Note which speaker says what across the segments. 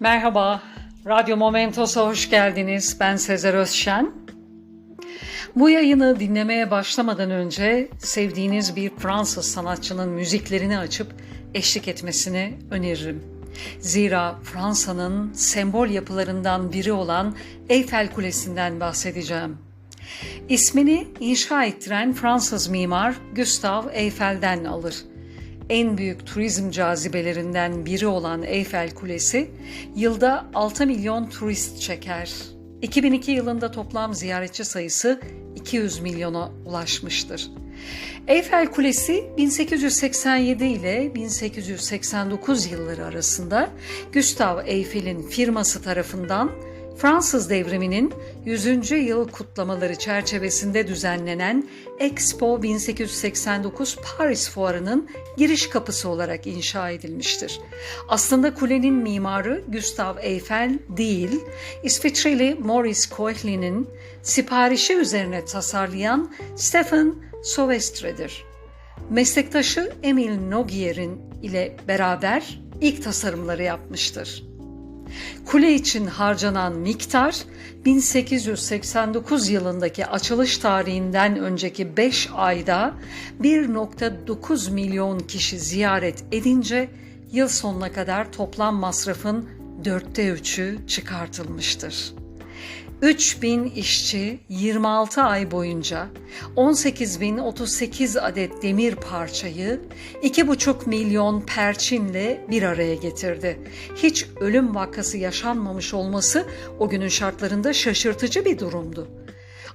Speaker 1: Merhaba, Radyo Momentos'a hoş geldiniz. Ben Sezer Özşen. Bu yayını dinlemeye başlamadan önce sevdiğiniz bir Fransız sanatçının müziklerini açıp eşlik etmesini öneririm. Zira Fransa'nın sembol yapılarından biri olan Eyfel Kulesi'nden bahsedeceğim. İsmini inşa ettiren Fransız mimar Gustave Eiffel'den alır en büyük turizm cazibelerinden biri olan Eyfel Kulesi yılda 6 milyon turist çeker. 2002 yılında toplam ziyaretçi sayısı 200 milyona ulaşmıştır. Eyfel Kulesi 1887 ile 1889 yılları arasında Gustave Eiffel'in firması tarafından Fransız devriminin 100. yıl kutlamaları çerçevesinde düzenlenen Expo 1889 Paris Fuarı'nın giriş kapısı olarak inşa edilmiştir. Aslında kulenin mimarı Gustave Eiffel değil, İsviçreli Maurice Koechlin'in siparişi üzerine tasarlayan Stephen Sauvestre'dir. Meslektaşı Emile Nogier'in ile beraber ilk tasarımları yapmıştır. Kule için harcanan miktar 1889 yılındaki açılış tarihinden önceki 5 ayda 1.9 milyon kişi ziyaret edince yıl sonuna kadar toplam masrafın dörtte üçü çıkartılmıştır. 3000 işçi 26 ay boyunca 18.038 adet demir parçayı 2,5 milyon perçinle bir araya getirdi. Hiç ölüm vakası yaşanmamış olması o günün şartlarında şaşırtıcı bir durumdu.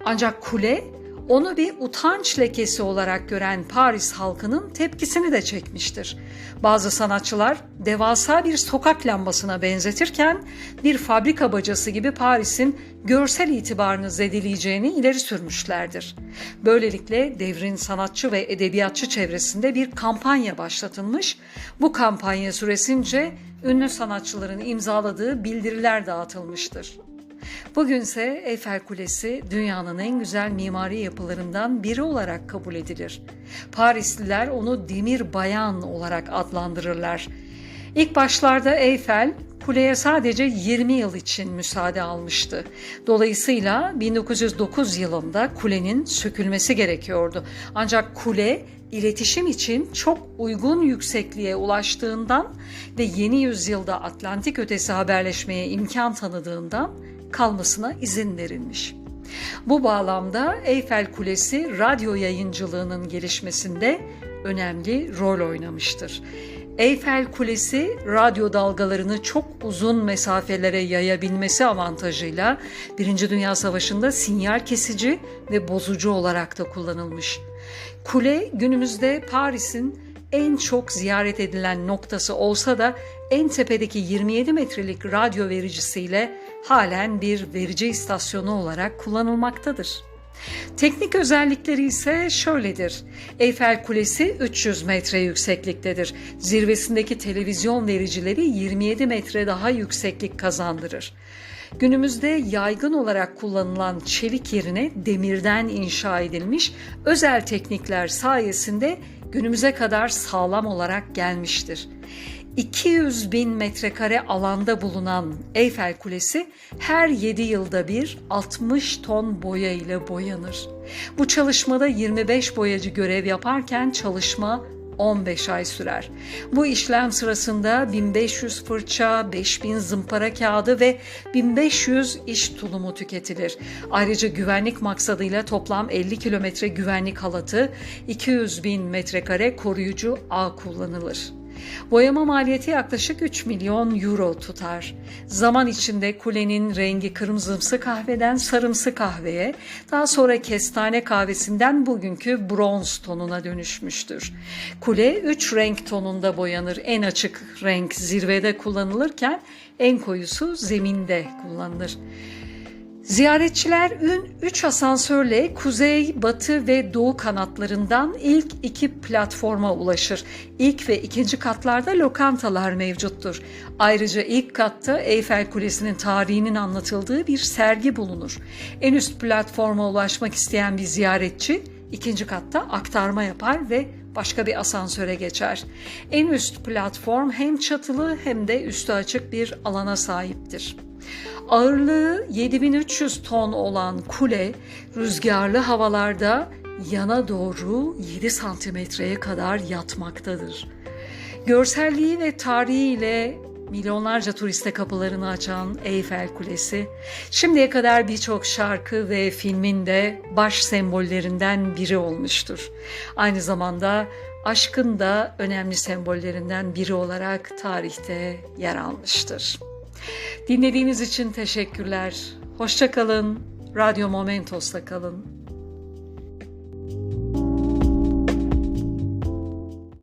Speaker 1: Ancak kule onu bir utanç lekesi olarak gören Paris halkının tepkisini de çekmiştir. Bazı sanatçılar devasa bir sokak lambasına benzetirken bir fabrika bacası gibi Paris'in görsel itibarını zedeleyeceğini ileri sürmüşlerdir. Böylelikle devrin sanatçı ve edebiyatçı çevresinde bir kampanya başlatılmış. Bu kampanya süresince ünlü sanatçıların imzaladığı bildiriler dağıtılmıştır. Bugünse Eyfel Kulesi dünyanın en güzel mimari yapılarından biri olarak kabul edilir. Parisliler onu demir bayan olarak adlandırırlar. İlk başlarda Eyfel kuleye sadece 20 yıl için müsaade almıştı. Dolayısıyla 1909 yılında kulenin sökülmesi gerekiyordu. Ancak kule iletişim için çok uygun yüksekliğe ulaştığından ve yeni yüzyılda Atlantik ötesi haberleşmeye imkan tanıdığından kalmasına izin verilmiş. Bu bağlamda Eyfel Kulesi radyo yayıncılığının gelişmesinde önemli rol oynamıştır. Eyfel Kulesi radyo dalgalarını çok uzun mesafelere yayabilmesi avantajıyla Birinci Dünya Savaşı'nda sinyal kesici ve bozucu olarak da kullanılmış. Kule günümüzde Paris'in en çok ziyaret edilen noktası olsa da en tepedeki 27 metrelik radyo vericisiyle halen bir verici istasyonu olarak kullanılmaktadır. Teknik özellikleri ise şöyledir. Eyfel Kulesi 300 metre yüksekliktedir. Zirvesindeki televizyon vericileri 27 metre daha yükseklik kazandırır. Günümüzde yaygın olarak kullanılan çelik yerine demirden inşa edilmiş özel teknikler sayesinde günümüze kadar sağlam olarak gelmiştir. 200 bin metrekare alanda bulunan Eyfel Kulesi her 7 yılda bir 60 ton boya ile boyanır. Bu çalışmada 25 boyacı görev yaparken çalışma 15 ay sürer. Bu işlem sırasında 1500 fırça, 5000 zımpara kağıdı ve 1500 iş tulumu tüketilir. Ayrıca güvenlik maksadıyla toplam 50 kilometre güvenlik halatı, 200 bin metrekare koruyucu ağ kullanılır. Boyama maliyeti yaklaşık 3 milyon euro tutar. Zaman içinde kulenin rengi kırmızımsı kahveden sarımsı kahveye, daha sonra kestane kahvesinden bugünkü bronz tonuna dönüşmüştür. Kule 3 renk tonunda boyanır. En açık renk zirvede kullanılırken en koyusu zeminde kullanılır. Ziyaretçiler ün 3 asansörle kuzey, batı ve doğu kanatlarından ilk iki platforma ulaşır. İlk ve ikinci katlarda lokantalar mevcuttur. Ayrıca ilk katta Eyfel Kulesi'nin tarihinin anlatıldığı bir sergi bulunur. En üst platforma ulaşmak isteyen bir ziyaretçi ikinci katta aktarma yapar ve başka bir asansöre geçer. En üst platform hem çatılı hem de üstü açık bir alana sahiptir. Ağırlığı 7300 ton olan kule rüzgarlı havalarda yana doğru 7 santimetreye kadar yatmaktadır. Görselliği ve tarihiyle milyonlarca turiste kapılarını açan Eyfel Kulesi, şimdiye kadar birçok şarkı ve filmin de baş sembollerinden biri olmuştur. Aynı zamanda aşkın da önemli sembollerinden biri olarak tarihte yer almıştır. Dinlediğiniz için teşekkürler. Hoşçakalın. Radyo Momentos'ta kalın.